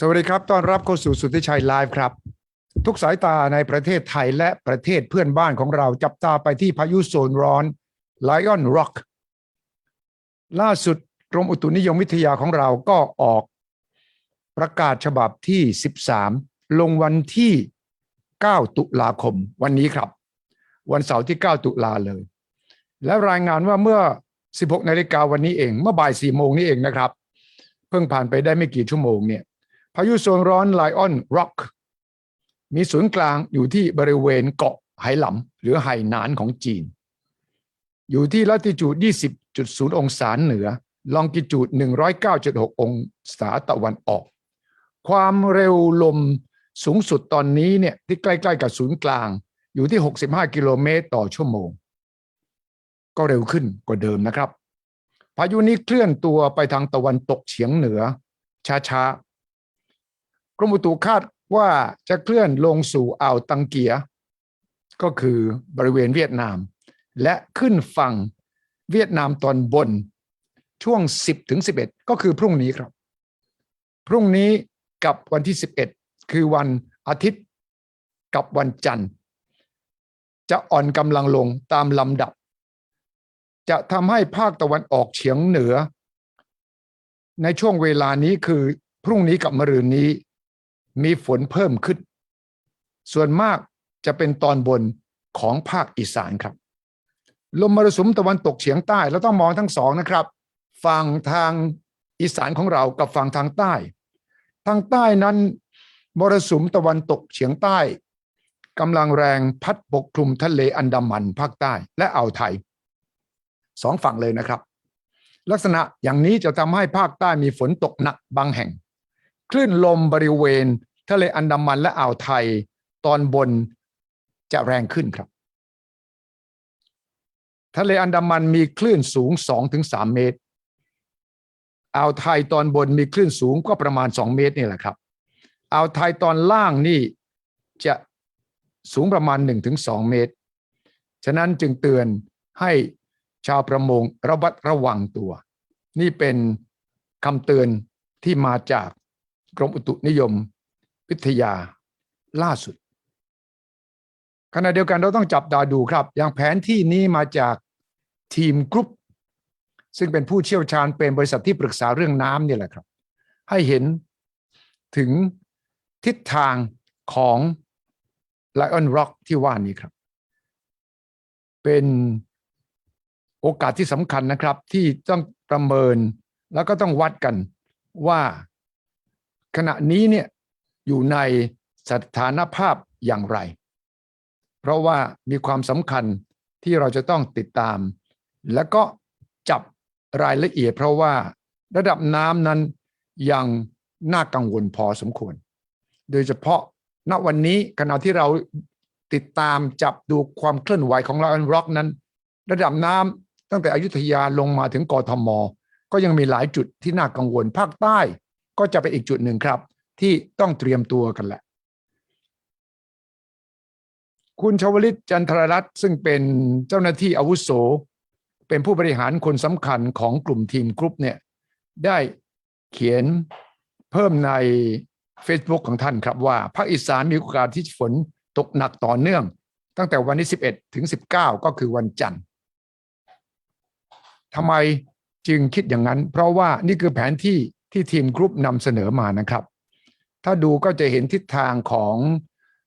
สวัสดีครับ ต้อนรับเข้าสู่สุทธิชัยไลฟ์ครับ ทุกสายตาในประเทศไทยและประเทศเพื่อนบ้านของเราจับตาไปที่พายุโซนร้อน Lion Rock ล่าสุดกรมอุตุนิยมวิทยาของเราก็ออกประกาศฉบับที่ 13 ลงวันที่ 9 ตุลาคมวันนี้ครับ วันเสาร์ที่ 9 ตุลาเลย และรายงานว่าเมื่อ 16 นาฬิกาวันนี้เอง เมื่อบ่าย 4 โมงนี้เองนะครับ เพิ่งผ่านไปได้ไม่กี่ชั่วโมงเนี่ย พายุโซนร้อนไลออนร็อกมีศูนย์กลางอยู่ที่บริเวณเกาะไหหลำหรือไหหนานของจีน อยู่ที่ลัติจูด 20.0 องศาเหนือ ลองกิจูด 109.6 องศาตะวันออก ความเร็วลมสูงสุดตอนนี้เนี่ยที่ใกล้ๆกับศูนย์กลาง อยู่ที่ 65 กิโลเมตรต่อชั่วโมง ก็เร็วขึ้นกว่าเดิมนะครับ พายุนี้เคลื่อนตัวไปทางตะวันตกเฉียงเหนือ ช้าๆ กรมอุตุคาดว่าจะเคลื่อนลงสู่อ่าวตังเกีย ก็คือบริเวณเวียดนาม และขึ้นฝั่งเวียดนามตอนบนช่วง 10ถึง11 ก็คือพรุ่งนี้ครับ พรุ่งนี้กับวันที่ 11 คือวันอาทิตย์กับวันจันทร์ จะอ่อนกำลังลงตามลำดับ จะทำให้ภาคตะวันออกเฉียงเหนือ ในช่วงเวลานี้คือพรุ่งนี้กับมะรืนนี้ มีฝนเพิ่มขึ้น ส่วนมากจะเป็นตอนบนของภาคอีสานครับ ลมมรสุมตะวันตกเฉียงใต้เราต้องมองทั้งสองนะครับฝั่งทางอีสานของเรากับฝั่งทางใต้ ทางใต้นั้นมรสุมตะวันตกเฉียงใต้กำลังแรงพัดปกคลุมทะเลอันดามันภาคใต้ และอ่าวไทยสองฝั่งเลยนะครับ ลักษณะอย่างนี้จะทำให้ภาคใต้มีฝนตกหนักบางแห่ง คลื่นลมบริเวณทะเลอันดามันและอ่าวไทยตอนบนจะแรงขึ้นครับ ทะเลอันดามันมีคลื่นสูง 2-3 เมตร อ่าวไทยตอนบนมีคลื่นสูงก็ประมาณ 2 เมตรนี่แหละครับ อ่าวไทยตอนล่างนี่จะสูงประมาณ 1-2 เมตร ฉะนั้นจึงเตือนให้ชาวประมงระวัดระวังตัว นี่เป็นคำเตือนที่มาจาก กรมอุตุนิยมวิทยาล่าสุด ขณะเดียวกันเราต้องจับตาดูครับ อย่างแผนที่นี้มาจากทีมกรุ๊ปซึ่งเป็นผู้เชี่ยวชาญเป็นบริษัทที่ปรึกษาเรื่องน้ำนี่แหละครับ ให้เห็นถึงทิศทางของ Lion Rock ที่ว่านี้ครับ เป็นโอกาสที่สำคัญนะครับ ที่ต้องประเมินแล้วก็ต้องวัดกันว่า ขณะนี้เนี่ยอยู่ในสถานภาพอย่างไร เพราะว่ามีความสำคัญที่เราจะต้องติดตาม แล้วก็จับรายละเอียด เพราะว่าระดับน้ำนั้นยังน่ากังวลพอสมควร โดยเฉพาะณวันนี้ขณะที่เราติดตามจับดูความเคลื่อนไหวของลอนร็อกนั้น ระดับน้ำตั้งแต่อยุธยาลงมาถึงกทม ก็ยังมีหลายจุดที่น่ากังวลภาคใต้ ก็จะเป็นอีกจุดหนึ่งครับ ที่ต้องเตรียมตัวกันแหละ คุณชวลิตจันทรรัตน์ซึ่งเป็นเจ้าหน้าที่อาวุโส เป็นผู้บริหารคนสำคัญของกลุ่มทีมกรุ๊ปเนี่ยได้เขียนเพิ่มใน Facebook ของท่านครับว่าภาคอีสานมีโอกาสที่ฝนตกหนักต่อเนื่อง ตั้งแต่วันที่ 11 ถึง 19 ก็คือวันจันทร์ทำไมจึงคิดอย่างนั้น เพราะว่านี่คือแผนที่ ที่ทีมกรุ๊ปนำเสนอมานะครับ ถ้าดูก็จะเห็นทิศทางของ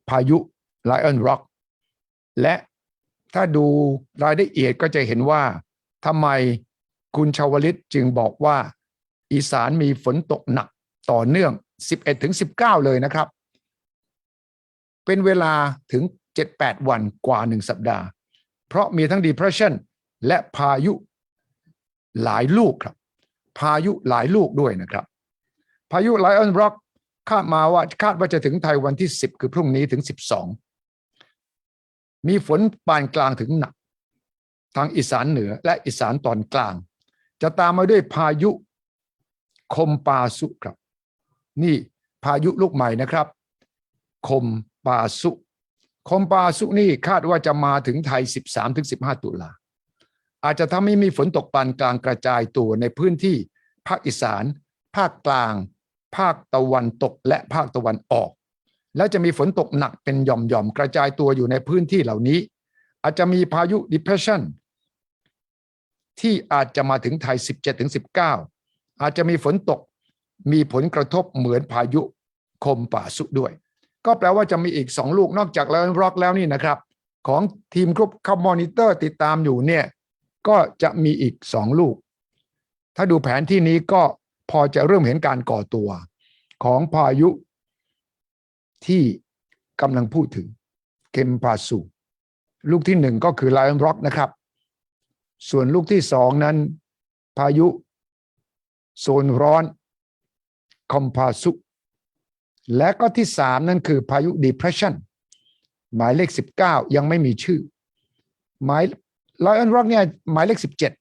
พายุ Lion Rock และถ้าดูรายละเอียดก็จะเห็นว่าทำไมคุณชาวลิตจึงบอกว่า อีสานมีฝนตกหนักต่อเนื่อง 11-19 เลยนะครับ เป็นเวลาถึง 7-8 วันกว่า 1 สัปดาห์ เพราะมีทั้ง depression และพายุหลายลูกครับ พายุหลายลูกด้วยนะครับ พายุไลออนร็อกคาดมาว่าคาดว่าจะถึงไทยวันที่ 10 คือพรุ่งนี้ถึง 12 มีฝนปานกลางถึงหนัก ทางอีสานเหนือและอีสานตอนกลาง จะตามมาด้วยพายุคมปาสุครับ นี่พายุลูกใหม่นะครับ คมปาสุ คมปาสุนี่คาดว่าจะมาถึงไทย 13-15 ตุลา อาจจะทำให้มีฝนตกปานกลางกระจายตัวในพื้นที่ภาคอีสาน ภาคกลาง ภาคตะวันตกและภาคตะวันออก และจะมีฝนตกหนักเป็นหย่อมๆกระจายตัวอยู่ในพื้นที่เหล่านี้ อาจจะมีพายุ depression ที่อาจจะมาถึงไทย 17-19 อาจจะมีฝนตกมีผลกระทบเหมือนพายุคมป่าสุด้วย ก็แปลว่าจะมีอีกสองลูกนอกจากแล้วร็อกแล้วนี่นะครับ ของทีมกรุ๊ปคอมมอนิเตอร์ติดตามอยู่เนี่ย ก็จะมีอีกสองลูก ถ้าดูแผนที่นี้ก็พอจะเริ่มเห็นการก่อตัว ของพายุที่กำลังพูดถึงเกมพาสุลูกที่หนึ่งก็คือไลออนร็อกนะครับ ส่วนลูกที่สองนั้น พายุ โซนร้อนคอมพาสุและก็ที่สามนั่นคือพายุ depression หมายเลขสิบเก้ายังไม่มีชื่อ หมาย ไลออนร็อกเนี่ยหมายเลขสิบเจ็ด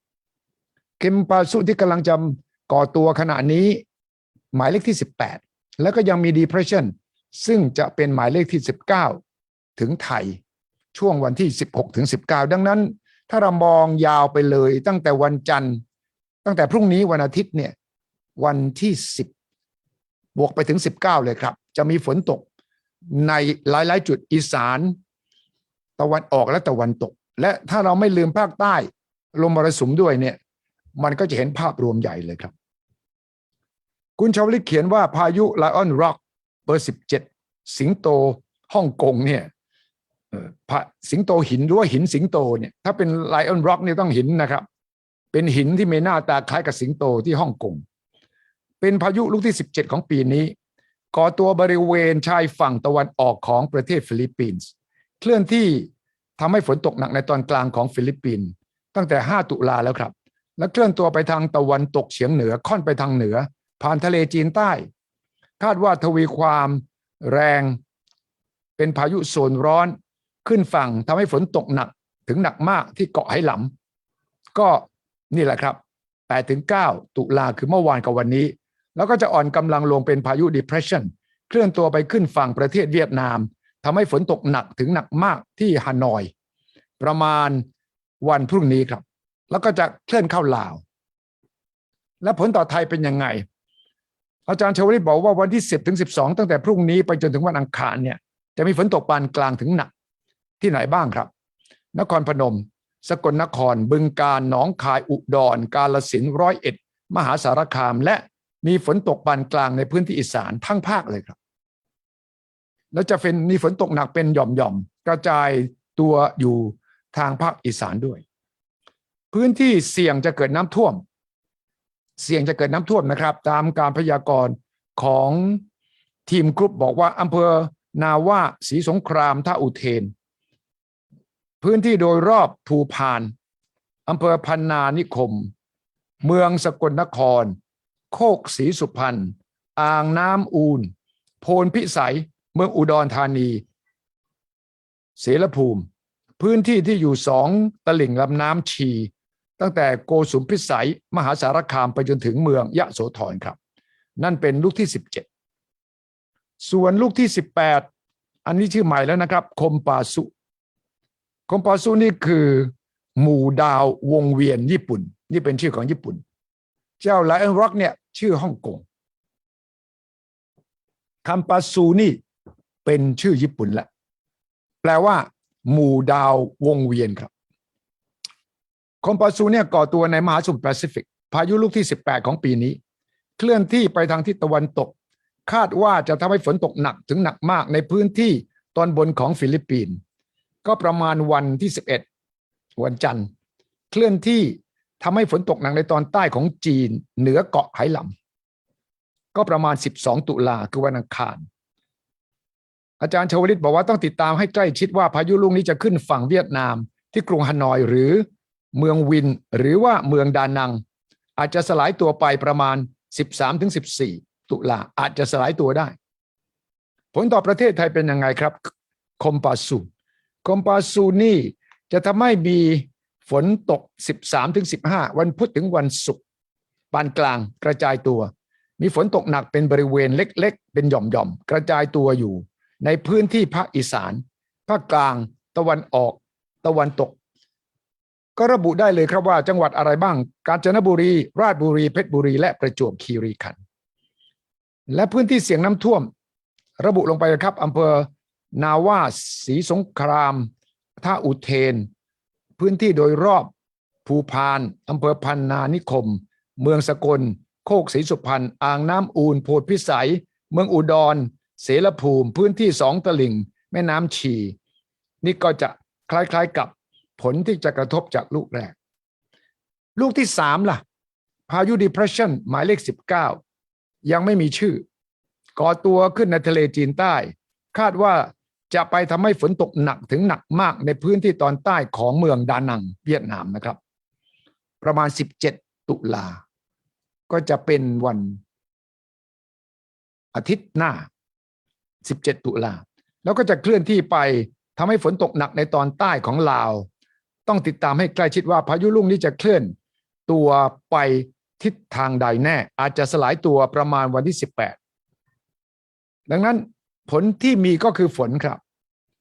เกมพาสุที่กำลังจะก่อตัวขณะนี้ หมายเลขที่สิบแปดแล้วก็ยังมี depression ซึ่งจะเป็นหมายเลขที่สิบเก้าถึงไทยช่วงวันที่สิบหกถึงสิบเก้าดังนั้น ถ้าเรามองยาวไปเลยตั้งแต่วันจันทร์ ตั้งแต่พรุ่งนี้วันอาทิตย์เนี่ยวันที่สิบบวกไปถึงสิบเก้าเลยครับ จะมีฝนตกในหลาย ๆ จุดอีสาน ตะวันออกและตะวันตก และถ้าเราไม่ลืมภาคใต้ลมมรสุมด้วยเนี่ย มันก็จะเห็นภาพรวมใหญ่เลยครับ คุณชาวลิตเขียนว่าพายุไลออนร็อกเบอร์สิบเจ็ดสิงโตฮ่องกงเนี่ยสิงโตหินหรือว่าหินสิงโตเนี่ยถ้าเป็นไลออนร็อกเนี่ยต้องหินนะครับ เป็นหินที่มีหน้าตาคล้ายกับสิงโตที่ฮ่องกงเป็นพายุลูกที่ 17 ของปีนี้ก่อตัวบริเวณชายฝั่งตะวันออกของประเทศฟิลิปปินส์เคลื่อนที่ ทำให้ฝนตกหนักในตอนกลางของฟิลิปปินส์ตั้งแต่ 5 ตุลาแล้วครับ และเคลื่อนตัวไปทางตะวันตกเฉียงเหนือค่อนไปทางเหนือ ผ่านทะเลจีนใต้ คาดว่าทวีความแรง เป็นพายุโซนร้อนขึ้นฝั่งทำให้ฝนตกหนักถึงหนักมากที่เกาะไหหลำก็นี่แหละครับ8ถึง9ตุลาคือเมื่อวานกับวันนี้ แล้วก็จะอ่อนกำลังลงเป็นพายุ depression เคลื่อนตัวไปขึ้นฝั่งประเทศเวียดนาม ทำให้ฝนตกหนักถึงหนักมากที่ฮานอย ประมาณวันพรุ่งนี้ครับ แล้วก็จะเคลื่อนเข้าลาว และผลต่อไทยเป็นยังไง อาจารย์ชวลิตบอกว่าวันที่ 10ถึง12 ตั้งแต่พรุ่งนี้ไปจนถึงวันอังคารเนี่ยจะมีฝนตกปานกลางถึงหนักที่ไหนบ้างครับ นครพนม สกลนคร บึงกาฬหนองคาย อุดร กาลสินร้อยเอ็ด มหาสารคาม และมีฝนตกปานกลางในพื้นที่อีสานทั้งภาคเลยครับ แล้วจะเป็นมีฝนตกหนักเป็นหย่อมๆ กระจายตัวอยู่ทางภาคอีสานด้วย พื้นที่เสี่ยงจะเกิดน้ำท่วม เสี่ยงจะเกิดน้ำท่วมนะครับ ตามการพยากรณ์ของทีมกรุ๊ปบอกว่าอำเภอนาว่าศรีสงครามท่าอุเทน พื้นที่โดยรอบภูพานอำเภอพันนานิคม เมืองสกลนคร โคกศรีสุพรรณอ่างน้ำอูน โพนพิสัย เมืองอุดรธานี เสรภูมิ พื้นที่ที่อยู่สองตลิ่งลำน้ำชี ตั้งแต่โกสุมพิสัย มหาสารคามไปจนถึงเมืองยะโสธรครับ นั่นเป็นลูกที่ 17 ส่วนลูกที่ 18 อันนี้ชื่อใหม่แล้วนะครับ คมปาสุคมปาสุนี่คือหมู่ดาววงเวียนญี่ปุ่น นี่เป็นชื่อของญี่ปุ่น เจ้าไลออนร็อกเนี่ยชื่อฮ่องกงคำปาซูนี่ เป็นชื่อญี่ปุ่นแหละ แปลว่า หมู่ดาววงเวียนครับคอมปาซูเนี่ยก่อตัวในมหาสมุทรแปซิฟิก พายุลูกที่ 18 ของปีนี้ เคลื่อนที่ไปทางทิศตะวันตก คาดว่าจะทำให้ฝนตกหนักถึงหนักมากในพื้นที่ตอนบนของฟิลิปปินส์ก็ประมาณวันที่ 11 วันจันทร์ เคลื่อนที่ทำให้ฝนตกหนักในตอนใต้ของจีน เหนือเกาะไหหลำก็ประมาณ 12 ตุลาคือวันอังคาร อาจารย์ชวลิตบอกว่าต้องติดตามให้ใกล้ชิดว่าพายุลูกนี้จะขึ้นฝั่งเวียดนาม ที่กรุงฮานอยหรือเมืองวิน หรือว่าเมืองดานัง อาจจะสลายตัวไปประมาณ 13-14 ตุลาอาจจะสลายตัวได้ ผลต่อประเทศไทยเป็นยังไงครับ คอมปาสูคอมปาสูนี่จะทำให้มีฝนตก 13-15 วันพุธถึงวันศุกร์ปานกลางกระจายตัว มีฝนตกหนักเป็นบริเวณเล็ก ๆ เป็นหย่อมๆกระจายตัวอยู่ ในพื้นที่ภาคอีสานภาคกลาง ตะวันออก ตะวันตก ก็ระบุได้เลยครับว่าจังหวัดอะไรบ้าง กาญจนบุรี ราชบุรีเพชรบุรี และประจวบคีรีขันธ์และพื้นที่เสี่ยงน้ำท่วม ระบุลงไปครับอำเภอ นาว่าศรีสงคราม ท่าอุเทน พื้นที่โดยรอบ ภูพานอำเภอพันนานิคม เมืองสกล โคกศรีสุพรรณอ่างน้ำอูนโพธิพิสัย เมืองอุดร เสรภูมิพื้นที่สองตลิ่ง แม่น้ำชี นี่ก็จะคล้ายๆกับผลที่จะกระทบจากลูกแรก ลูกที่สามล่ะ พายุ depression หมายเลข 19 ยังไม่มีชื่อ ก่อตัวขึ้นในทะเลจีนใต้ คาดว่าจะไปทำให้ฝนตกหนักถึงหนักมากในพื้นที่ตอนใต้ของเมืองดานังเวียดนามนะครับ ประมาณ 17 ตุลา ก็จะเป็นวันอาทิตย์หน้า 17 ตุลาแล้วก็จะเคลื่อนที่ไปทำให้ฝนตกหนักในตอนใต้ของลาว ต้องติดตามให้ใกล้ชิดว่าพายุลูกนี้จะเคลื่อน ตัวไปทิศทางใดแน่ อาจจะสลายตัวประมาณวันที่ 18 ดังนั้นผลที่มีก็คือฝนครับ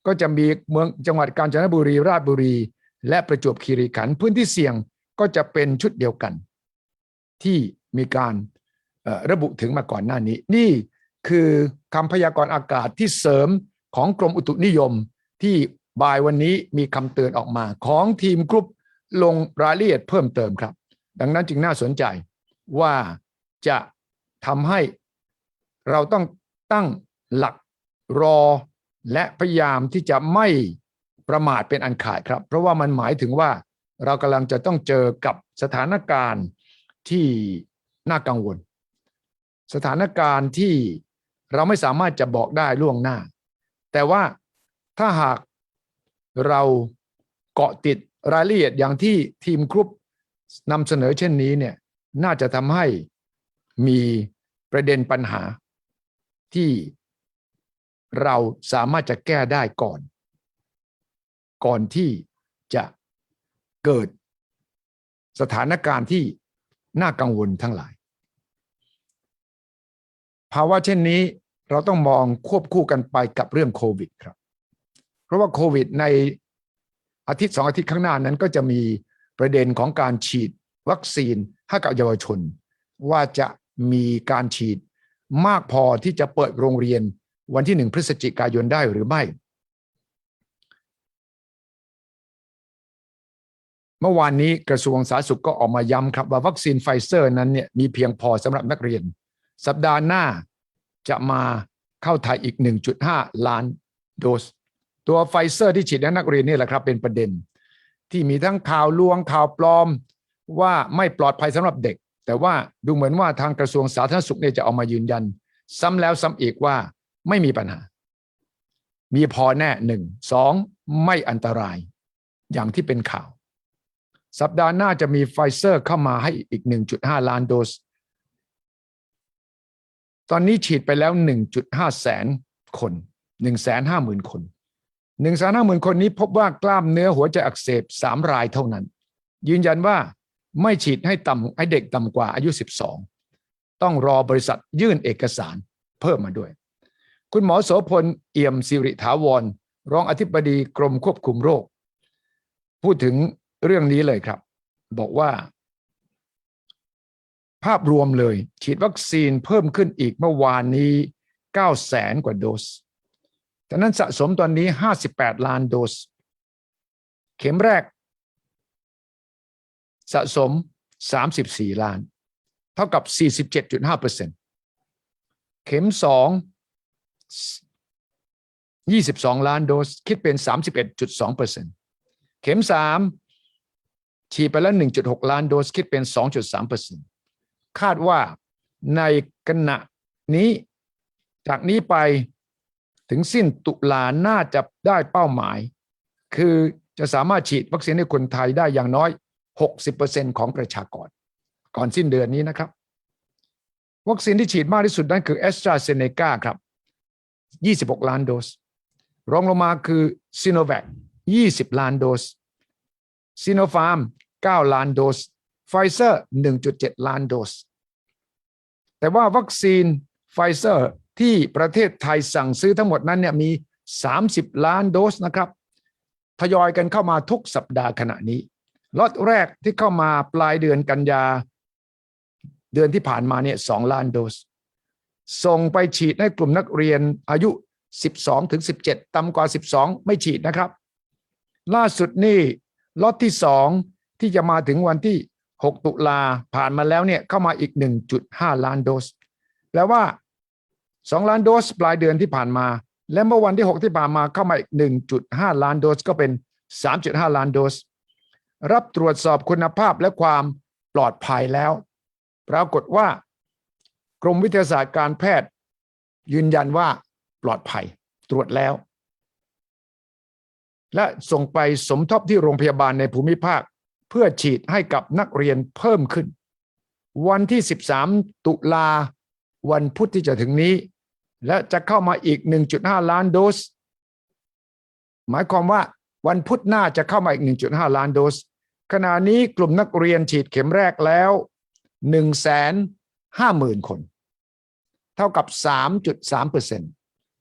ก็จะมีเมืองจังหวัดกาญจนบุรีราชบุรี และประจวบคีรีขันธ์พื้นที่เสี่ยงก็จะเป็นชุดเดียวกัน ที่มีการระบุถึงมาก่อนหน้านี้ นี่ คือคำพยากรณ์อากาศที่เสริมของกรมอุตุนิยม ที่บ่ายวันนี้มีคำเตือนออกมาของทีมกรุ๊ปลงรายละเอียดเพิ่มเติมครับ ดังนั้นจึงน่าสนใจว่าจะทำให้เราต้องตั้งหลักรอและพยายามที่จะไม่ประมาทเป็นอันขาดครับ เพราะว่ามันหมายถึงว่าเรากำลังจะต้องเจอกับสถานการณ์ที่น่ากังวล สถานการณ์ที่ เราไม่สามารถจะบอกได้ล่วงหน้า แต่ว่าถ้าหากเราเกาะติดรายละเอียดอย่างที่ทีมกรุ๊ปนำเสนอเช่นนี้เนี่ยน่าจะทำให้มีประเด็นปัญหาที่เราสามารถจะแก้ได้ก่อน ก่อนที่จะเกิดสถานการณ์ที่น่ากังวลทั้งหลาย ภาวะเช่นนี้ เราต้องมองควบคู่กันไปกับเรื่องโควิดครับ เพราะว่าโควิดในอาทิตย์สองอาทิตย์ข้างหน้านั้นก็จะมีประเด็นของการฉีดวัคซีนให้กับเยาวชน ว่าจะมีการฉีดมากพอที่จะเปิดโรงเรียนวันที่หนึ่งพฤศจิกายนได้หรือไม่ เมื่อวานนี้กระทรวงสาธารณสุขก็ออกมาย้ำครับว่าวัคซีนไฟเซอร์นั้นเนี่ยมีเพียงพอสำหรับนักเรียน สัปดาห์หน้า จะมาเข้าไทยอีก 1.5 ล้านโดส ตัวไฟเซอร์ที่ฉีดให้นักเรียนนี่แหละครับเป็นประเด็น ที่มีทั้งข่าวลวงข่าวปลอมว่าไม่ปลอดภัยสำหรับเด็ก แต่ว่าดูเหมือนว่าทางกระทรวงสาธารณสุขเนี่ยจะเอามายืนยัน ซ้ำแล้วซ้ำอีกว่าไม่มีปัญหา มีพอแน่หนึ่งสองไม่อันตราย อย่างที่เป็นข่าว สัปดาห์หน้าจะมีไฟเซอร์เข้ามาให้อีก 1.5 ล้านโดส ตอนนี้ฉีดไปแล้ว 1.5 แสนคน 150,000 คน 150,000 คนนี้พบว่ากล้ามเนื้อหัวใจอักเสบ 3 รายเท่านั้น ยืนยันว่าไม่ฉีดให้ต่ำให้เด็กต่ำกว่าอายุ 12 ต้องรอบริษัทยื่นเอกสารเพิ่มมาด้วย คุณหมอโสพลเอี่ยมสิริถาวร รองอธิบดีกรมควบคุมโรค พูดถึงเรื่องนี้เลยครับ บอกว่า ภาพรวมเลย ฉีดวัคซีนเพิ่มขึ้นอีกเมื่อวานนี้9แสนกว่าโดสแต่นั้นสะสมตอนนี้ 58 ล้านโดส เข็มแรก สะสม 34 ล้าน เท่ากับ 47.5%เข็ม 2 22 ล้านโดส คิดเป็น 31.2%เข็ม 3 ฉีดไปแล้ว 1.6 ล้านโดส คิดเป็น 2.3% คาดว่าในขณะนี้ จากนี้ไปถึงสิ้นตุลาน่าจะได้เป้าหมาย คือจะสามารถฉีดวัคซีนให้คนไทยได้อย่างน้อย 60%ของประชากร ก่อนสิ้นเดือนนี้นะครับ วัคซีนที่ฉีดมากที่สุดนั่นคือ a s t r a z เซ e c a ครับ 26 ล้านโดส รองลงมาคือ s i n o v a c 20 ล้านโดส s i n o f a r m 9ล้านโดส ไฟเซอร์ 1.7 ล้านโดส แต่ว่าวัคซีนไฟเซอร์ที่ประเทศไทยสั่งซื้อทั้งหมดนั้นเนี่ยมี 30 ล้านโดสนะครับ ทยอยกันเข้ามาทุกสัปดาห์ขณะนี้ล็อตแรกที่เข้ามาปลายเดือนกันยา เดือนที่ผ่านมาเนี่ยสล้านโดส ส่งไปฉีดให้กลุ่มนักเรียนอายุ 12ถึง17 ต่ำกว่า 12 ไม่ฉีดนะครับ ล่าสุดนี่ล็อตที่ 2 ที่จะมาถึงวันที่ 6 ตุลาผ่านมาแล้วเนี่ยเข้ามาอีก 1.5 ล้านโดสแปลว่า 2 ล้านโดสปลายเดือนที่ผ่านมา และเมื่อวันที่ 6 ที่ผ่านมาเข้ามาอีก 1.5 ล้านโดสก็เป็น 3.5 ล้านโดส รับตรวจสอบคุณภาพและความปลอดภัยแล้ว ปรากฏว่ากรมวิทยาศาสตร์การแพทย์ ยืนยันว่าปลอดภัยตรวจแล้ว และส่งไปสมทบที่โรงพยาบาลในภูมิภาค เพื่อฉีดให้กับนักเรียนเพิ่มขึ้น วันที่ 13 ตุลาวันพุธที่จะถึงนี้ และจะเข้ามาอีก 1.5 ล้านโดส หมายความว่าวันพุธหน้าจะเข้ามาอีก 1.5 ล้านโดส ขณะนี้กลุ่มนักเรียนฉีดเข็มแรกแล้ว 150,000 คน เท่ากับ 3.3เปอร์เซ็นต์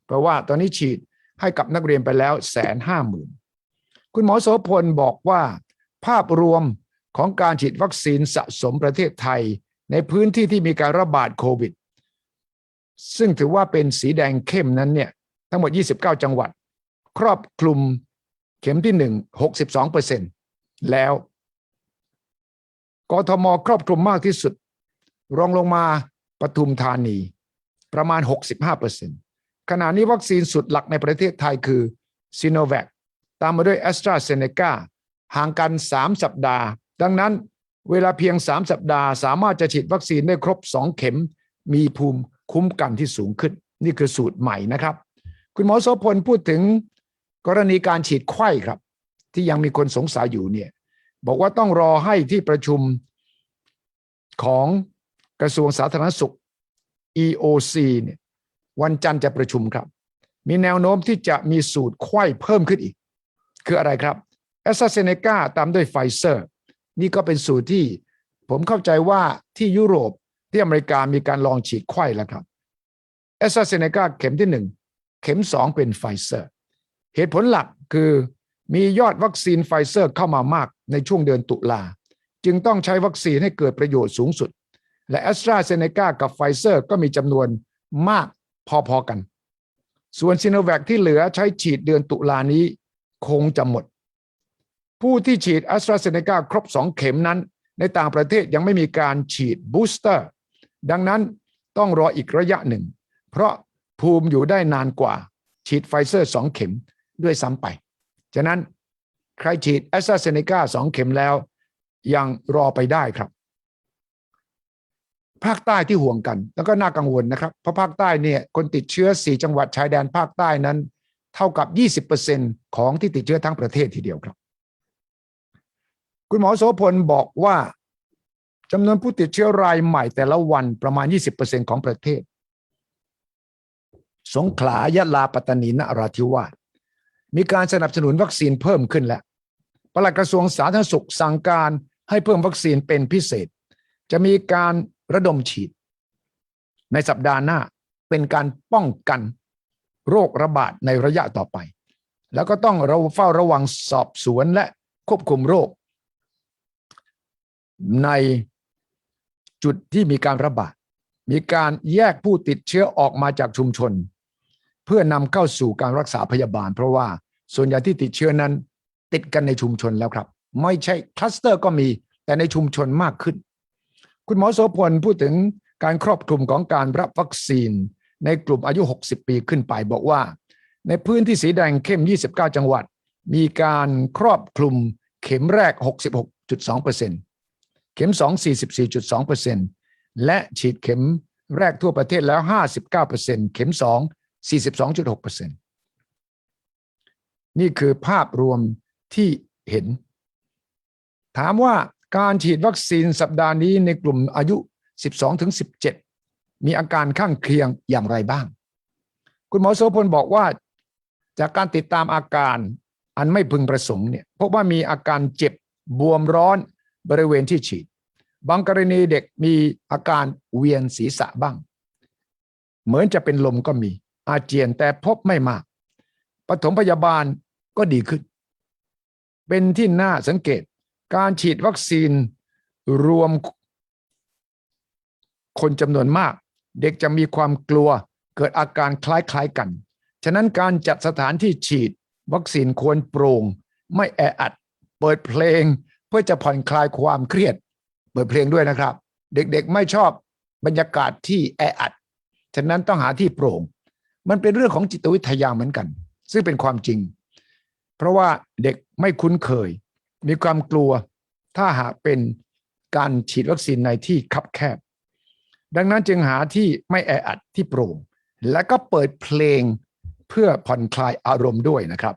เพราะว่าตอนนี้ฉีดให้กับนักเรียนไปแล้วแสนห้าหมื่นคุณหมอโสพลบอกว่า ภาพรวมของการฉีดวัคซีนสะสมประเทศไทย ในพื้นที่ที่มีการระบาดโควิด ซึ่งถือว่าเป็นสีแดงเข้มนั้นเนี่ยทั้งหมด 29 จังหวัด ครอบคลุมเข็มที่ 1 62เเซแล้วกทมครอบคลุมมากที่สุด รองลงมาปทุมธานี ประมาณ 65 ขณะนี้วัคซีนสุดหลักในประเทศไทยคือซีโนแวคตามมาด้วยแอสตราเซเนกา ห่างกัน 3 สัปดาห์ ดังนั้นเวลาเพียง 3 สัปดาห์ สามารถจะฉีดวัคซีนได้ครบ 2 เข็ม มีภูมิคุ้มกันที่สูงขึ้น นี่คือสูตรใหม่นะครับ คุณหมอโสพลพูดถึงกรณีการฉีดไข้ครับ ที่ยังมีคนสงสัยอยู่เนี่ยบอกว่าต้องรอให้ที่ประชุมของกระทรวงสาธารณสุข EOC เนี่ยวันจันทร์จะประชุมครับ มีแนวโน้มที่จะมีสูตรไข้เพิ่มขึ้นอีก คืออะไรครับ แอสตราเซเนกาตามด้วยไฟเซอร์นี่ก็เป็นสูตรที่ผมเข้าใจว่าที่ยุโรปที่อเมริกามีการลองฉีดไข้แล้วครับแอสตราเซเนกาเข็มที่หนึ่งเข็มสองเป็นไฟเซอร์ เหตุผลหลักคือมียอดวัคซีนไฟเซอร์เข้ามามากในช่วงเดือนตุลา จึงต้องใช้วัคซีนให้เกิดประโยชน์สูงสุด และแอสตราเซเนกากับไฟเซอร์ก็มีจำนวนมากพอๆกัน ส่วนซีโนแวคที่เหลือใช้ฉีดเดือนตุลานี้คงจะหมด ผู้ที่ฉีดแอสตราเซเนกาครบ 2 เข็มนั้น ในต่างประเทศยังไม่มีการฉีดบูสเตอร์ ดังนั้นต้องรออีกระยะหนึ่ง เพราะภูมิอยู่ได้นานกว่า ฉีดไฟเซอร์ 2 เข็มด้วยซ้ำไป ฉะนั้นใครฉีดแอสตราเซเนกา2เข็มแล้ว ยังรอไปได้ครับ ภาคใต้ที่ห่วงกัน แล้วก็น่ากังวลนะครับ เพราะภาคใต้เนี่ยคนติดเชื้อ 4 จังหวัดชายแดนภาคใต้นั้น เท่ากับ 20%ของที่ติดเชื้อทั้งประเทศทีเดียวครับ คุณหมอโสพลบอกว่าจำนวนผู้ติดเชื้อรายใหม่แต่ละวันประมาณ 20%ของประเทศ สงขลายะลาปัตตานีนราธิวาสมีการสนับสนุนวัคซีนเพิ่มขึ้นแล้วปลัดกระทรวงสาธารณสุขสั่งการให้เพิ่มวัคซีนเป็นพิเศษ จะมีการระดมฉีด ในสัปดาห์หน้าเป็นการป้องกันโรคระบาดในระยะต่อไป แล้วก็ต้องเราเฝ้าระวังสอบสวนและควบคุมโรค ในจุดที่มีการระบาด มีการแยกผู้ติดเชื้อออกมาจากชุมชน เพื่อนำเข้าสู่การรักษาพยาบาล เพราะว่าส่วนใหญ่ที่ติดเชื้อนั้น ติดกันในชุมชนแล้วครับ ไม่ใช่คลัสเตอร์ก็มีแต่ในชุมชนมากขึ้น คุณหมอโสพลพูดถึงการครอบคลุมของการรับวัคซีน ในกลุ่มอายุ 60 ปีขึ้นไปบอกว่า ในพื้นที่สีแดงเข้ม 29 จังหวัด มีการครอบคลุมเข็มแรก 66.2%เเข็ม 2 44.2%และฉีดเข็มแรกทั่วประเทศแล้ว 59%เข็ม 2 42.6%นี่คือภาพรวมที่เห็น ถามว่าการฉีดวัคซีนสัปดาห์นี้ในกลุ่มอายุ 12-17 มีอาการข้างเคียงอย่างไรบ้าง คุณหมอโสพลบอกว่า จากการติดตามอาการอันไม่พึงประสงค์เนี่ยพบว่ามีอาการเจ็บบวมร้อน บริเวณที่ฉีด บางกรณีเด็กมีอาการเวียนศีรษะบ้าง เหมือนจะเป็นลมก็มี อาเจียนแต่พบไม่มากปฐมพยาบาลก็ดีขึ้น เป็นที่น่าสังเกตการฉีดวัคซีนรวมคนจำนวนมาก เด็กจะมีความกลัวเกิดอาการคล้ายๆกัน ฉะนั้นการจัดสถานที่ฉีดวัคซีนควรโปร่ง ไม่แออัด เปิดเพลง พื่อจะผ่อนคลายความเครียดเปิดเพลงด้วยนะครับ เด็กๆไม่ชอบบรรยากาศที่แออัด ฉะนั้นต้องหาที่โปร่ง มันเป็นเรื่องของจิตวิทยาเหมือนกัน ซึ่งเป็นความจริง เพราะว่าเด็กไม่คุ้นเคย มีความกลัว ถ้าหากเป็นการฉีดวัคซีนในที่คับแคบ ดังนั้นจึงหาที่ไม่แออัดที่โปร่ง และก็เปิดเพลงเพื่อผ่อนคลายอารมณ์ด้วยนะครับ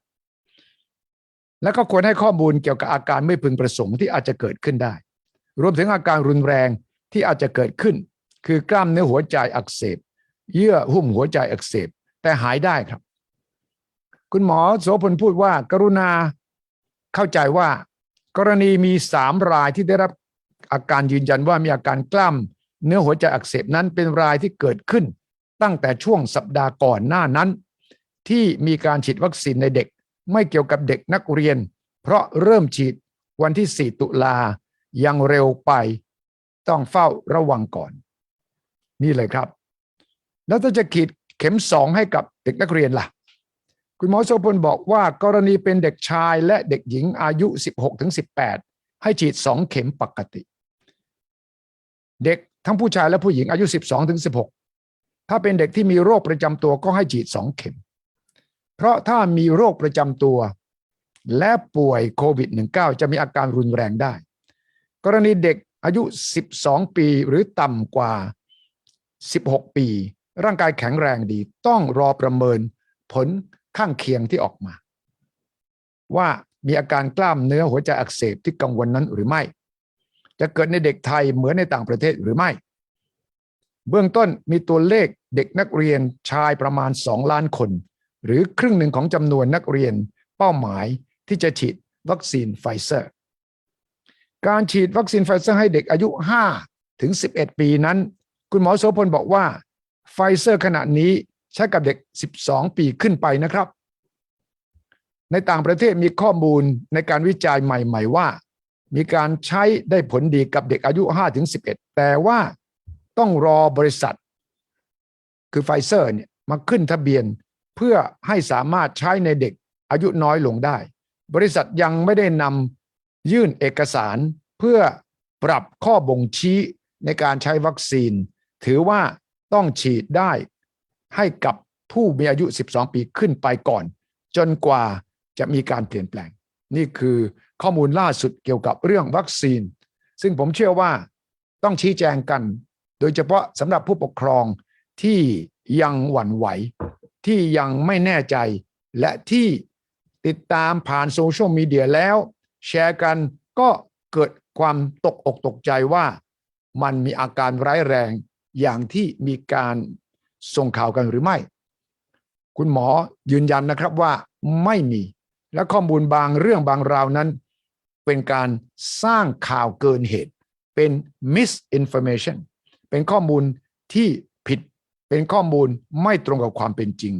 แล้วก็ควรให้ข้อมูลเกี่ยวกับอาการไม่พึงประสงค์ที่อาจจะเกิดขึ้นได้ รวมถึงอาการรุนแรงที่อาจจะเกิดขึ้น คือกล้ามเนื้อหัวใจอักเสบ เยื่อหุ้มหัวใจอักเสบ แต่หายได้ครับ คุณหมอโสพลพูดว่า กรุณาเข้าใจว่า กรณีมีสามรายที่ได้รับอาการยืนยันว่ามีอาการกล้ามเนื้อหัวใจอักเสบนั้นเป็นรายที่เกิดขึ้น ตั้งแต่ช่วงสัปดาห์ก่อนหน้านั้น ที่มีการฉีดวัคซีนในเด็ก ไม่เกี่ยวกับเด็กนักเรียน เพราะเริ่มฉีดวันที่ 4 ตุลายังเร็วไป ต้องเฝ้าระวังก่อน นี่เลยครับ แล้วถ้าจะขีดเข็มสองให้กับเด็กนักเรียนล่ะ คุณหมอโสพลบอกว่ากรณีเป็นเด็กชายและเด็กหญิงอายุ 16-18 ให้ฉีด 2 เข็มปกติ เด็กทั้งผู้ชายและผู้หญิงอายุ 12-16 ถ้าเป็นเด็กที่มีโรคประจำตัวก็ให้ฉีด 2 เข็ม เพราะถ้ามีโรคประจำตัว และป่วยโควิด -19 จะมีอาการรุนแรงได้ กรณีเด็กอายุ 12 ปีหรือต่ำกว่า 16 ปี ร่างกายแข็งแรงดี ต้องรอประเมินผลข้างเคียงที่ออกมา ว่ามีอาการกล้ามเนื้อหัวใจอักเสบที่กังวลนั้นหรือไม่ จะเกิดในเด็กไทยเหมือนในต่างประเทศหรือไม่ เบื้องต้นมีตัวเลขเด็กนักเรียนชายประมาณ 2 ล้านคน หรือครึ่งหนึ่งของจำนวนนักเรียนเป้าหมายที่จะฉีดวัคซีนไฟเซอร์ การฉีดวัคซีนไฟเซอร์ให้เด็กอายุ 5 ถึง 11 ปีนั้น คุณหมอโสพลบอกว่าไฟเซอร์ขณะนี้ใช้กับเด็ก 12 ปีขึ้นไปนะครับ ในต่างประเทศมีข้อมูลในการวิจัยใหม่ ๆ ว่า มีการใช้ได้ผลดีกับเด็กอายุ 5 ถึง 11 แต่ว่าต้องรอบริษัท คือไฟเซอร์เนี่ยมาขึ้นทะเบียน เพื่อให้สามารถใช้ในเด็กอายุน้อยลงได้ บริษัทยังไม่ได้นำยื่นเอกสารเพื่อปรับข้อบ่งชี้ในการใช้วัคซีน ถือว่าต้องฉีดได้ให้กับผู้มีอายุ 12 ปีขึ้นไปก่อน จนกว่าจะมีการเปลี่ยนแปลง นี่คือข้อมูลล่าสุดเกี่ยวกับเรื่องวัคซีน ซึ่งผมเชื่อว่าต้องชี้แจงกัน โดยเฉพาะสำหรับผู้ปกครองที่ยังหวั่นไหว ที่ยังไม่แน่ใจ และที่ติดตามผ่านโซเชียลมีเดียแล้ว แชร์กันก็เกิดความตกอกตกใจว่ามันมีอาการร้ายแรงอย่างที่มีการส่งข่าวกันหรือไม่ คุณหมอยืนยันนะครับว่าไม่มี และข้อมูลบางเรื่องบางราวนั้น เป็นการสร้างข่าวเกินเหตุ เป็น misinformation เป็นข้อมูลที่ เป็นข้อมูลไม่ตรงกับความเป็นจริง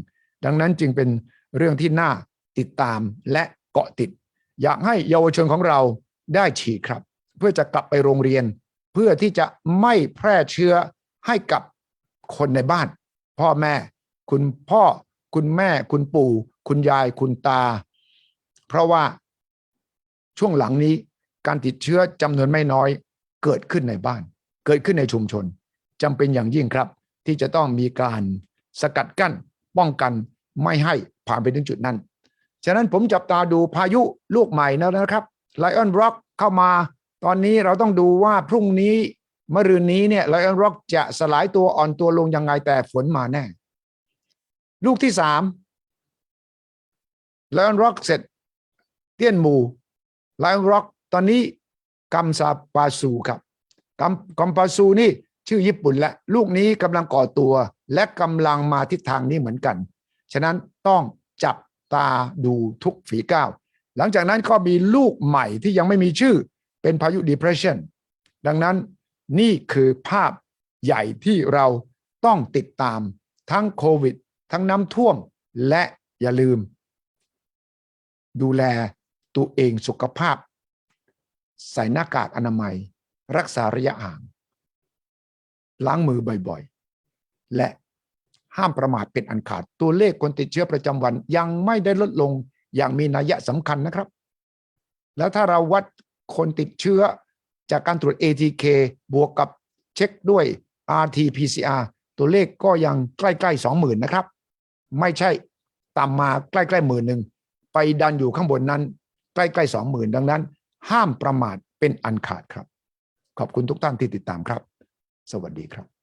ดังนั้นจึงเป็นเรื่องที่น่าติดตามและเกาะติด อยากให้เยาวชนของเราได้ฉีดครับ เพื่อจะกลับไปโรงเรียน เพื่อที่จะไม่แพร่เชื้อให้กับคนในบ้าน พ่อแม่ คุณพ่อ คุณแม่ คุณปู่ คุณยาย คุณตา เพราะว่าช่วงหลังนี้การติดเชื้อจำนวนไม่น้อย เกิดขึ้นในบ้าน เกิดขึ้นในชุมชนจำเป็นอย่างยิ่งครับ ที่จะต้องมีการสกัดกั้นป้องกันไม่ให้ผ่านไปถึงจุดนั้น ฉะนั้นผมจับตาดูพายุลูกใหม่แล้วนะครับไลออนร็อกเข้ามาตอนนี้เราต้องดูว่าพรุ่งนี้เมื่อรืนนี้เนี่ยไลออนร็อกจะสลายตัวอ่อนตัวลงยังไงแต่ฝนมาแน่ ลูกที่สามไลออนร็อกเสร็จ เตี้ยนหมูไลออนร็อกตอนนี้กัมซาปาซูครับกัมกัมปาซูนี่ ชื่อญี่ปุ่นและลูกนี้กำลังก่อตัว และกำลังมาทิศทางนี้เหมือนกัน ฉะนั้นต้องจับตาดูทุกฝีก้าวหลังจากนั้นก็มีลูกใหม่ที่ยังไม่มีชื่อเป็นพายุ depression ดังนั้นนี่คือภาพใหญ่ที่เราต้องติดตามทั้งโควิด ทั้งน้ำท่วม และอย่าลืม ดูแลตัวเองสุขภาพ ใส่หน้ากากอนามัย รักษาระยะห่าง ล้างมือบ่อยๆ และห้ามประมาทเป็นอันขาด ตัวเลขคนติดเชื้อประจำวันยังไม่ได้ลดลงอย่างมีนัยสำคัญนะครับ แล้วถ้าเราวัดคนติดเชื้อจากการตรวจ ATK บวกกับเช็คด้วย RT-PCR ตัวเลขก็ยังใกล้ๆ20,000นะครับ ไม่ใช่ต่ำมาใกล้ๆหมื่นหนึ่งไปดันอยู่ข้างบนนั้น ใกล้ๆ20,000ดังนั้น ห้ามประมาทเป็นอันขาดครับ ขอบคุณทุกท่านที่ติดตามครับ สวัสดีครับ